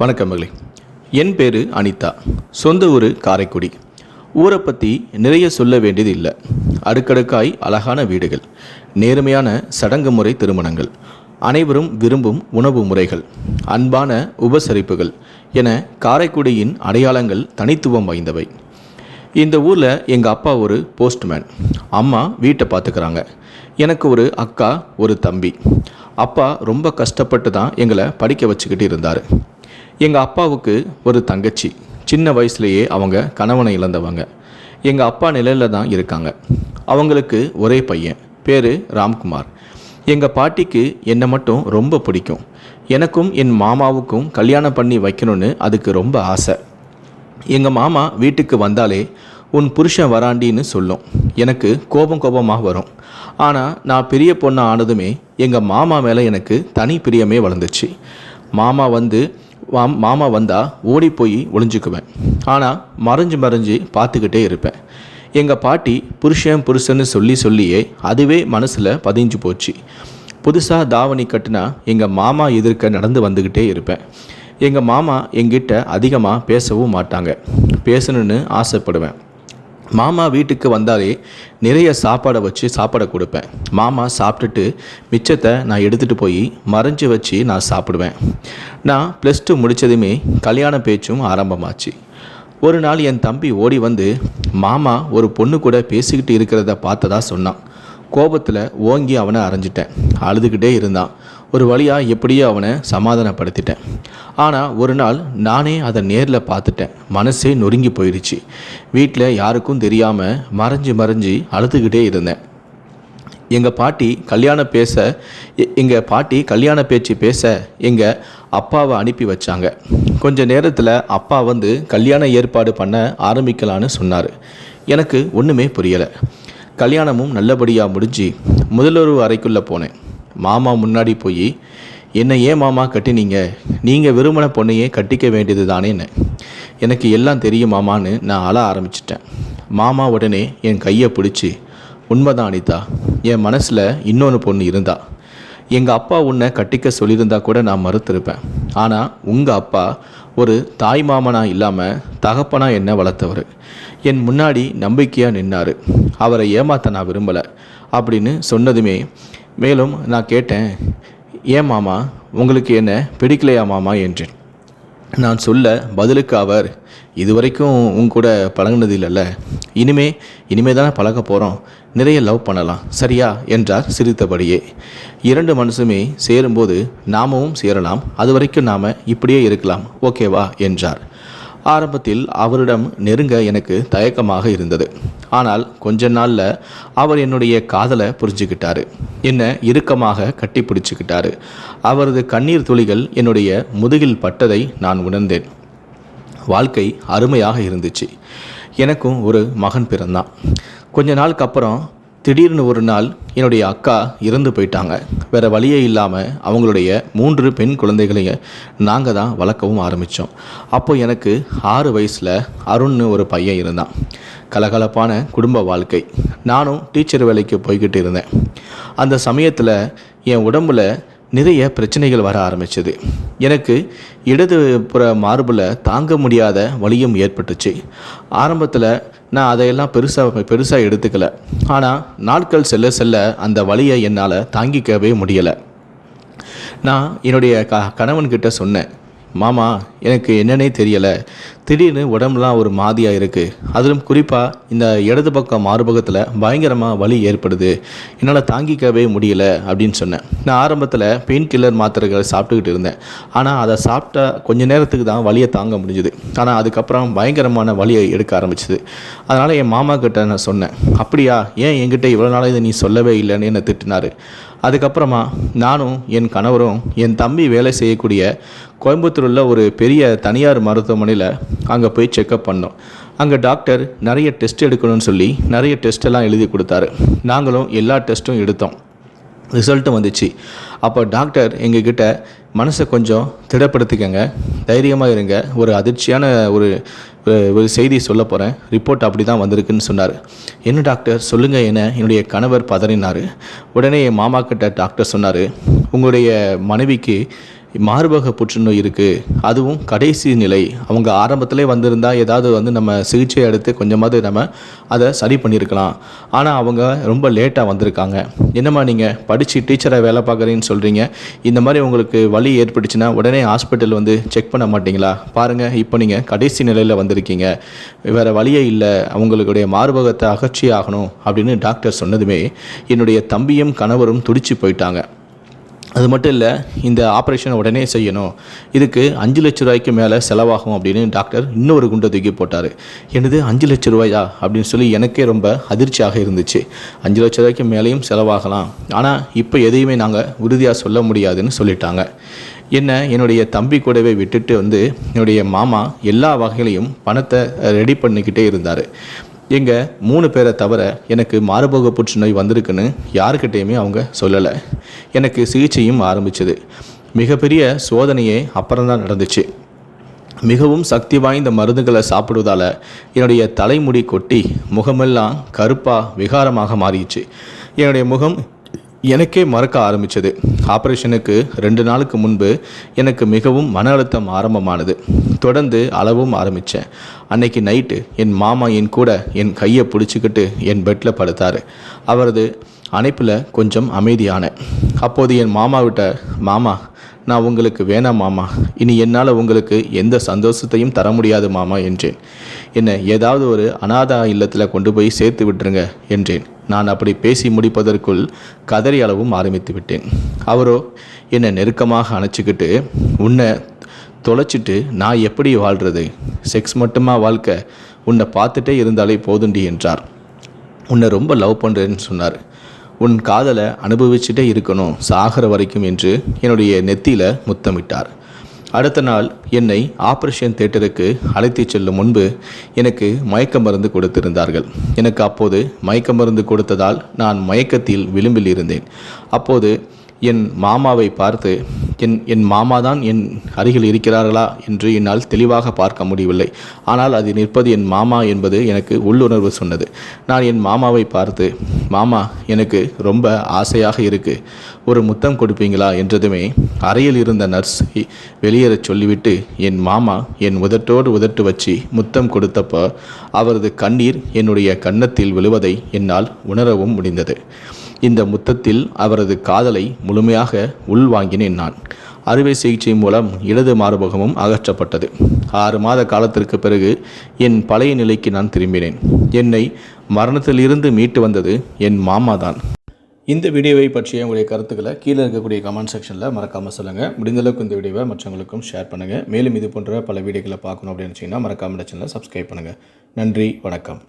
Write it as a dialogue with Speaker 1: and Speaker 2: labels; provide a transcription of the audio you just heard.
Speaker 1: வணக்கம் மகளே. என் பேர் அனிதா. சொந்த ஊர் காரைக்குடி. ஊரை பற்றி நிறைய சொல்ல வேண்டியது இல்லை. அடுக்கடுக்காய் அழகான வீடுகள் நேர்மையான சடங்கு முறை திருமணங்கள் அனைவரும் விரும்பும் உணவு முறைகள் அன்பான உபசரிப்புகள் என காரைக்குடியின் அடையாளங்கள் தனித்துவம் வாய்ந்தவை. இந்த ஊரில் எங்கள் அப்பா ஒரு போஸ்ட்மேன். அம்மா வீட்டை பார்த்துக்கிறாங்க. எனக்கு ஒரு அக்கா ஒரு தம்பி. அப்பா ரொம்ப கஷ்டப்பட்டு தான் எங்களை படிக்க வச்சுக்கிட்டு இருந்தார். எங்கள் அப்பாவுக்கு ஒரு தங்கச்சி. சின்ன வயசுலேயே அவங்க கணவனை இழந்தவங்க. எங்கள் அப்பா நிலையில் தான் இருக்காங்க. அவங்களுக்கு ஒரே பையன். பேர் ராம்குமார். எங்கள் பாட்டிக்கு என்னை மட்டும் ரொம்ப பிடிக்கும். எனக்கும் என் மாமாவுக்கும் கல்யாணம் பண்ணி வைக்கணும்னு அதுக்கு ரொம்ப ஆசை. எங்கள் மாமா வீட்டுக்கு வந்தாலே உன் புருஷன் வராண்டின்னு சொல்லும். எனக்கு கோபம் கோபமாக வரும். ஆனால் நான் பெரிய பொண்ணு ஆனதுமே எங்கள் மாமா மேலே எனக்கு தனி பிரியமே வளர்ந்துச்சு. மாமா வந்து மாமா வந்தால் ஓடி போய் ஒளிஞ்சுக்குவேன். ஆனால் மறைஞ்சு மறைஞ்சு பார்த்துக்கிட்டே இருப்பேன். எங்கள் பாட்டி புருஷன் புருஷன்னு சொல்லி சொல்லியே அதுவே மனசில் பதிஞ்சு போச்சு. புதுசாக தாவணி கட்டினா எங்கள் மாமா எதிர்க்க நடந்து வந்துக்கிட்டே இருப்பேன். எங்கள் மாமா எங்கிட்ட அதிகமாக பேசவும் மாட்டாங்க. பேசணுன்னு ஆசைப்படுவேன். மாமா வீட்டுக்கு வந்தாலே நிறைய சாப்பாடை வச்சு சாப்பாடை கொடுப்பேன். மாமா சாப்பிட்டுட்டு மிச்சத்தை நான் எடுத்துகிட்டு போய் மறைஞ்சு வச்சு நான் சாப்பிடுவேன். நான் ப்ளஸ் டூ முடித்ததுமே கல்யாண பேச்சும் ஆரம்பமாச்சு. ஒரு நாள் என் தம்பி ஓடி வந்து மாமா ஒரு பொண்ணு கூட பேசிக்கிட்டு இருக்கிறத பார்த்ததா சொன்னான். கோபத்தில் ஓங்கி அவனை அரைஞ்சிட்டேன். அழுதுகிட்டே இருந்தான். ஒரு வழியாக எப்படியோ அவனை சமாதானப்படுத்திட்டேன். ஆனால் ஒரு நாள் நானே அதை நேரில் பார்த்துட்டேன். மனசே நொறுங்கி போயிடுச்சு வீட்டில் யாருக்கும் தெரியாமல் மறைஞ்சு மறைஞ்சு அழுதுகிட்டே இருந்தேன். எங்கள் பாட்டி கல்யாண பேச எங்கள் பாட்டி கல்யாண பேச்சு பேச எங்கள் அப்பாவை அனுப்பி வச்சாங்க. கொஞ்ச நேரத்தில் அப்பா வந்து கல்யாண ஏற்பாடு பண்ண ஆரம்பிக்கலான்னு சொன்னார். எனக்கு ஒன்றுமே புரியலை. கல்யாணமும் நல்லபடியாக முடிஞ்சு முதல்வரு அறைக்குள்ளே போனேன். மாமா முன்னாடி போய் என்னை ஏன் மாமா கட்டினீங்க? நீங்கள் விரும்பின பொண்ணையே கட்டிக்க வேண்டியது தானேன்னு எனக்கு எல்லாம் தெரியும் மாமான்னு நான் அழ ஆரம்பிச்சிட்டேன். மாமா உடனே என் கையை பிடிச்சி உண்மைதான் அனிதா என் மனசில் இன்னொன்று பொண்ணு இருந்தா. எங்கள் அப்பா உன்னை கட்டிக்க சொல்லியிருந்தா கூட நான் மறுத்திருப்பேன். ஆனால் உங்கள் அப்பா ஒரு தாய் மாமனா இல்லாமல் தகப்பனா என்ன வளர்த்தவர். என் முன்னாடி நம்பிக்கையாக நின்னார். அவரை ஏமாத்த நான் விரும்பலை அப்படின்னு சொன்னதுமே மேலும் நான் கேட்டேன் ஏன் மாமா உங்களுக்கு என்ன பிடிக்கலையா மாமா? என்றேன். நான் சொல்ல பதிலுக்கு அவர் இதுவரைக்கும் உன் கூட பழகினது இல்லைல்ல இனிமே இனிமே தானே பழக போகிறோம் நிறைய லவ் பண்ணலாம். சரியா? என்றார் சிரித்தபடியே. இரண்டு மனசுமே சேரும்போது நாமும் சேரலாம். அது வரைக்கும் நாம் இப்படியே இருக்கலாம். ஓகேவா? என்றார். ஆரம்பத்தில் அவரிடம் நெருங்க எனக்கு தயக்கமாக இருந்தது. ஆனால் கொஞ்ச நாளில் அவர் என்னுடைய காதலை புரிஞ்சுக்கிட்டாரு. என்னை இறுக்கமாக கட்டி பிடிச்சிக்கிட்டாரு. அவரது கண்ணீர் துளிகள் என்னுடைய முதுகில் பட்டதை நான் உணர்ந்தேன். வாழ்க்கை அருமையாக இருந்துச்சு. எனக்கும் ஒரு மகன் பிறந்தான். கொஞ்ச நாளுக்கு அப்புறம் திடீர்னு ஒரு நாள் என்னுடைய அக்கா இறந்து போயிட்டாங்க. வேறு வழியே இல்லாமல் அவங்களுடைய மூன்று பெண் குழந்தைகளையும் நாங்கள் தான் வளர்க்கவும் ஆரம்பித்தோம் அப்போ எனக்கு ஆறு வயசில் அருண்னு ஒரு பையன் இருந்தான். கலகலப்பான குடும்ப வாழ்க்கை. நானும் டீச்சர் வேலைக்கு போய்கிட்டு இருந்தேன். அந்த சமயத்தில் என் உடம்புல நிறைய பிரச்சனைகள் வர ஆரம்பிச்சது. எனக்கு இடது புற மார்பில் தாங்க முடியாத வலியும் ஏற்பட்டுச்சு. ஆரம்பத்தில் நான் அதையெல்லாம் பெருசாக பெருசாக எடுத்துக்கல. ஆனால் நாட்கள் செல்ல செல்ல அந்த வலியை என்னால் தாங்கிக்கவே முடியலை. நான் என்னுடைய க கணவன்கிட்ட சொன்னேன் மாமா எனக்கு என்னன்னே தெரியலை. திடீர்னு உடம்புலாம் ஒரு மாதியாக இருக்குது அதிலும் குறிப்பாக இந்த இடது பக்கம் மார்பகத்தில் பயங்கரமாக வலி ஏற்படுது. என்னால் தாங்கிக்கவே முடியல அப்படின்னு சொன்னேன். நான் ஆரம்பத்தில் பெயின் கில்லர் மாத்திரைகளை சாப்பிட்டுக்கிட்டு இருந்தேன். ஆனால் அதை சாப்பிட்டா கொஞ்ச நேரத்துக்கு தான் வலியை தாங்க முடிஞ்சுது. ஆனால் அதுக்கப்புறம் பயங்கரமான வலியை எடுக்க ஆரம்பிச்சுது. அதனால் என் மாமா கிட்ட நான் சொன்னேன் அப்படியா? ஏன் என்கிட்ட இவ்வளோ நாளாக இதை நீ சொல்லவே இல்லைன்னு என்னை திட்டினார். அதுக்கப்புறமா நானும் என் கணவரும் என் தம்பி வேலை செய்யக்கூடிய கோயம்புத்தூரில் ஒரு பெரிய தனியார் மருத்துவமனையில் அங்கே போய் செக்கப் பண்ணோம். அங்கே டாக்டர் நிறைய டெஸ்ட் எடுக்கணும்னு சொல்லி நிறைய டெஸ்ட்டெல்லாம் எழுதி கொடுத்தாரு. நாங்களும் எல்லா டெஸ்ட்டும் எடுத்தோம். ரிசல்ட்டும் வந்துச்சு. அப்போ டாக்டர் எங்ககிட்ட மனசை கொஞ்சம் திடப்படுத்திக்கங்க. தைரியமாக இருங்க. ஒரு அதிர்ச்சியான ஒரு ஒரு- செய்தி சொல்ல போகிறேன் ரிப்போர்ட் அப்படி தான் வந்திருக்குன்னு சொன்னார். என்ன டாக்டர்? சொல்லுங்கள் என என்னுடைய கணவர் பதறினார். உடனே என் மாமா கிட்ட டாக்டர் சொன்னார் உங்களுடைய மனைவிக்கு மார்பக புற்றுநோய் இருக்குது அதுவும் கடைசி நிலை. அவங்க ஆரம்பத்திலே வந்திருந்தால் ஏதாவது வந்து நம்ம சிகிச்சை எடுத்து கொஞ்சமாவது நம்ம அதை சரி பண்ணியிருக்கலாம் ஆனால் அவங்க ரொம்ப லேட்டாக வந்திருக்காங்க. என்னம்மா நீங்கள் படித்து டீச்சரை வேலை பார்க்குறீன்னு சொல்கிறீங்க இந்த மாதிரி உங்களுக்கு வலி ஏற்பட்டுச்சுன்னா உடனே ஹாஸ்பிட்டல் வந்து செக் பண்ண மாட்டீங்களா? பாருங்கள் இப்போ நீங்கள் கடைசி நிலையில் வந்திருக்கீங்க. வேறு வழியே இல்லை. அவங்களுடைய மார்பகத்தை அகற்றி ஆகணும் அப்படின்னு டாக்டர் சொன்னதுமே என்னுடைய தம்பியும் கணவரும் துடிச்சு போயிட்டாங்க. அது மட்டும் இல்லை இந்த ஆப்ரேஷனை உடனே செய்யணும். இதுக்கு அஞ்சு லட்ச ரூபாய்க்கு மேலே செலவாகும் அப்படின்னு டாக்டர் இன்னொரு குண்டை தூக்கி போட்டார். என்னது அஞ்சு லட்ச ரூபாயா? அப்படின்னு சொல்லி எனக்கே ரொம்ப அதிர்ச்சியாக இருந்துச்சு. அஞ்சு லட்ச ரூபாய்க்கு மேலேயும் செலவாகலாம். ஆனால் இப்போ எதையுமே நாங்கள் உறுதியாக சொல்ல முடியாதுன்னு சொல்லிட்டாங்க. என்ன என்னுடைய தம்பி கூடவே விட்டுட்டு வந்து என்னுடைய மாமா எல்லா வகையிலையும் பணத்தை ரெடி பண்ணிக்கிட்டே இருந்தார். எங்கள் மூணு பேரை தவிர எனக்கு மார்பக புற்றுநோய் வந்திருக்குன்னு யாருக்கிட்டேயுமே அவங்க சொல்லலை. எனக்கு சிகிச்சையும் ஆரம்பிச்சது. மிகப்பெரிய சோதனையே அப்புறம்தான் நடந்துச்சு. மிகவும் சக்தி வாய்ந்த மருந்துகளை சாப்பிடுவதால் என்னுடைய தலைமுடி கொட்டி முகமெல்லாம் கருப்பாக விகாரமாக மாறிடுச்சு. என்னுடைய முகம் எனக்கே மறக்க ஆரம்பித்தது ஆப்ரேஷனுக்கு ரெண்டு நாளுக்கு முன்பு எனக்கு மிகவும் மன அழுத்தம் ஆரம்பமானது. தொடர்ந்து அளவும் ஆரம்பித்தேன் அன்னைக்கு நைட்டு என் மாமா என் கூட என் கையை பிடிச்சிக்கிட்டு என் பெட்டில் படுத்தார். அவரது அணைப்பில் கொஞ்சம் அமைதியானேன் அப்போது என் மாமாவிட்ட மாமா நான் உங்களுக்கு வேணாம் மாமா. இனி என்னால் உங்களுக்கு எந்த சந்தோஷத்தையும் தர முடியாது மாமா என்றேன். என்னை ஏதாவது ஒரு அனாதா இல்லத்தில் கொண்டு போய் சேர்த்து விட்டுருங்க என்றேன். நான் அப்படி பேசி முடிப்பதற்குள் கதறி அளவும் ஆரம்பித்து விட்டேன். அவரோ என்னை நெருக்கமாக அணைச்சிக்கிட்டு உன்னை தொலைச்சிட்டு நான் எப்படி வாழ்கிறது செக்ஸ் மட்டுமா வாழ்க்கை? உன்னை பார்த்துட்டே இருந்தாலே போதுண்டி என்றார். உன்னை ரொம்ப லவ் பண்ணுறேன்னு சொன்னார். உன் காதலை அனுபவிச்சுட்டே இருக்கணும் சாகிற வரைக்கும் என்று என்னுடைய நெத்தியில் முத்தமிட்டார். அடுத்த நாள் என்னை ஆப்ரேஷன் தேட்டருக்கு அழைத்துச் செல்லும் முன்பு எனக்கு மயக்க மருந்து கொடுத்திருந்தார்கள். எனக்கு அப்போது மயக்க மருந்து கொடுத்ததால் நான் மயக்கத்தில் விளிம்பில் இருந்தேன். அப்போது என் மாமாவை பார்த்து என் என் மாமா தான் என் அருகில் இருக்கிறார்களா என்று என்னால் தெளிவாக பார்க்க முடியவில்லை. ஆனால் அது நிற்பது என் மாமா என்பது எனக்கு உள்ளுணர்வு சொன்னது. நான் என் மாமாவை பார்த்து மாமா எனக்கு ரொம்ப ஆசையாக இருக்கு. ஒரு முத்தம் கொடுப்பீங்களா? என்றதுமே அறையில் இருந்த நர்ஸ் வெளியேறச் சொல்லிவிட்டு என் மாமா என் உதட்டோடு உதட்டு வச்சு முத்தம் கொடுத்தப்போ அவரது கண்ணீர் என்னுடைய கன்னத்தில் விழுவதை என்னால் உணரவும் முடிந்தது. இந்த முத்தத்தில் அவரது காதலை முழுமையாக உள்வாங்கினேன் நான். அறுவை சிகிச்சை மூலம் இடது மார்பகமும் அகற்றப்பட்டது. ஆறு மாத காலத்திற்கு பிறகு என் பழைய நிலைக்கு நான் திரும்பினேன். என்னை மரணத்திலிருந்து மீட்டு வந்தது என் மாமா தான் இந்த வீடியோவை பற்றிய உங்களுடைய கருத்துக்களை கீழே இருக்கக்கூடிய கமெண்ட் செக்ஷனில் மறக்காமல் சொல்லுங்கள் முடிந்தளவுக்கு இந்த வீடியோவை மற்றவங்களுக்கும் ஷேர் பண்ணுங்கள் மேலும் இது போன்ற பல வீடியோக்களை பார்க்கணும் அப்படின்னு நினச்சிங்கன்னா மறக்காமல் சேனலை சப்ஸ்கிரைப் பண்ணுங்கள் நன்றி வணக்கம்.